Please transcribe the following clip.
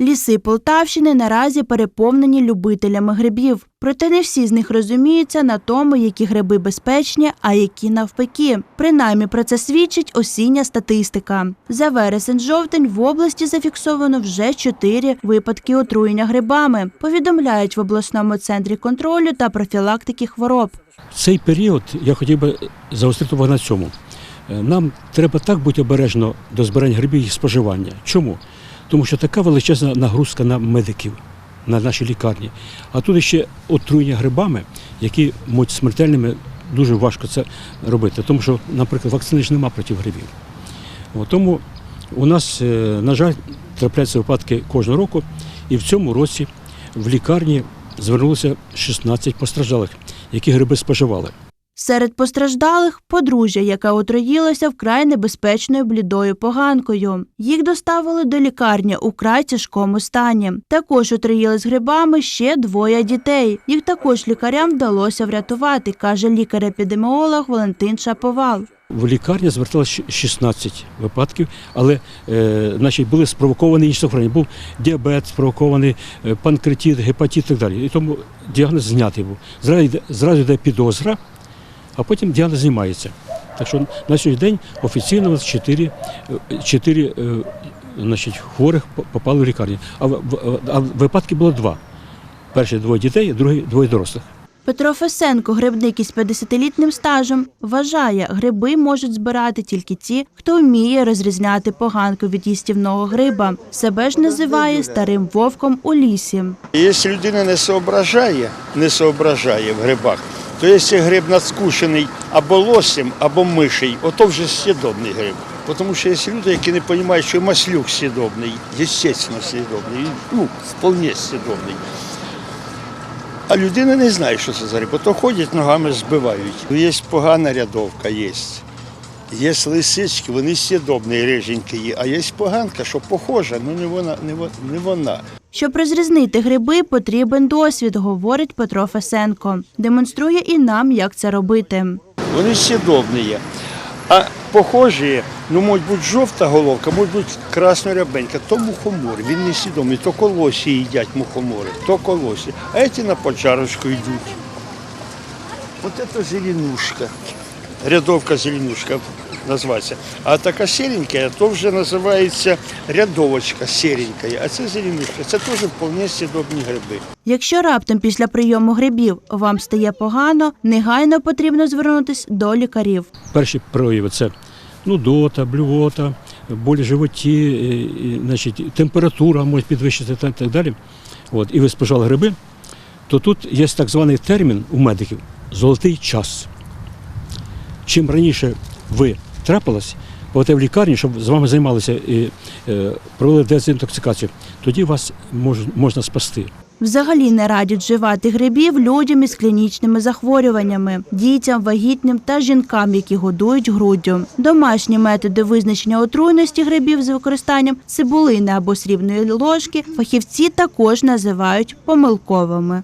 Ліси Полтавщини наразі переповнені любителями грибів. Проте не всі з них розуміються на тому, які гриби безпечні, а які навпаки. Принаймні про це свідчить осіння статистика. За вересень-жовтень в області зафіксовано вже чотири випадки отруєння грибами. Повідомляють в обласному центрі контролю та профілактики хвороб. Цей період я хотів би загострити увагу на цьому. Е, Нам треба так бути обережно до збирання грибів і споживання. Чому? Тому що така величезна нагрузка на медиків, на наші лікарні. А тут ще отруєння грибами, які можуть смертельними, дуже важко це робити. Тому що, наприклад, вакцини ж нема проти грибів. От, тому у нас, е, на жаль, трапляються випадки кожного року, і в цьому році в лікарні звернулося 16 постраждалих, які гриби споживали. Серед постраждалих подружжя, яке отруїлося вкрай небезпечною блідою поганкою. Їх доставили до лікарні у край тяжкому стані. Також отруїлись грибами ще двоє дітей. Їх також лікарям вдалося врятувати, каже лікар-епідеміолог Валентин Шаповал. В лікарні зверталося 16 випадків, але е, значить, були спровоковані інші захворювання. Був діабет, спровокований е, панкретит, гепатит і так далі. І тому діагноз знятий був. Зразу йде підозра, а потім діагноз знімається. Так що на сьогодні день офіційно у нас 4, 4 значить, хворих попали в лікарню. А, в- в- а випадки було два. Перші двоє дітей, другі двоє дорослих. Петро Фесенко, грибник із 50-літнім стажем, вважає, гриби можуть збирати тільки ті, хто вміє розрізняти поганку від їстівного гриба. Себе ж називає старим вовком у лісі. Якщо людина не соображає, не соображає в грибах, то якщо гриб надскушений або лосем, або мишей, ото вже сідобний гриб. Тому що є люди, які не розуміють, що маслюк сідобний, звісно, сідобний, ну, вполне сідобний. А людина не знає, що це за гриб, то ходять ногами збивають. Ну, Є погана рядовка, є. Є лисички, вони сідобні, риженькі а є поганка, що похожа, ну не вона, не вона. Щоб розрізнити гриби, потрібен досвід, говорить Петро Фесенко. Демонструє і нам, як це робити. Вони сідобні є. А похожі, ну, може бути жовта головка, може бути красно-рябенька, то мухомор, він не сідомий, то колосі їдять мухомори, то колосі. А ці на почарочку йдуть. От це зеленушка. Рядовка зеленушка називається. А така сіренька, то вже називається рядовочка сіренька. А це зеленушка. Це теж вполне сідобні гриби. Якщо раптом після прийому грибів вам стає погано, негайно потрібно звернутися до лікарів. Перші прояви це нудота, блювота, боль в животі, і, і, значить, температура може підвищитися та так далі. От, і ви спожали гриби, то тут є так званий термін у медиків золотий час. Чим раніше ви трапились, будете в лікарні, щоб з вами займалися і е, провели дезінтоксикацію, тоді вас мож, можна спасти. Взагалі не радять вживати грибів людям із клінічними захворюваннями, дітям, вагітним та жінкам, які годують груддю. Домашні методи визначення отруйності грибів з використанням цибулини або срібної ложки фахівці також називають помилковими.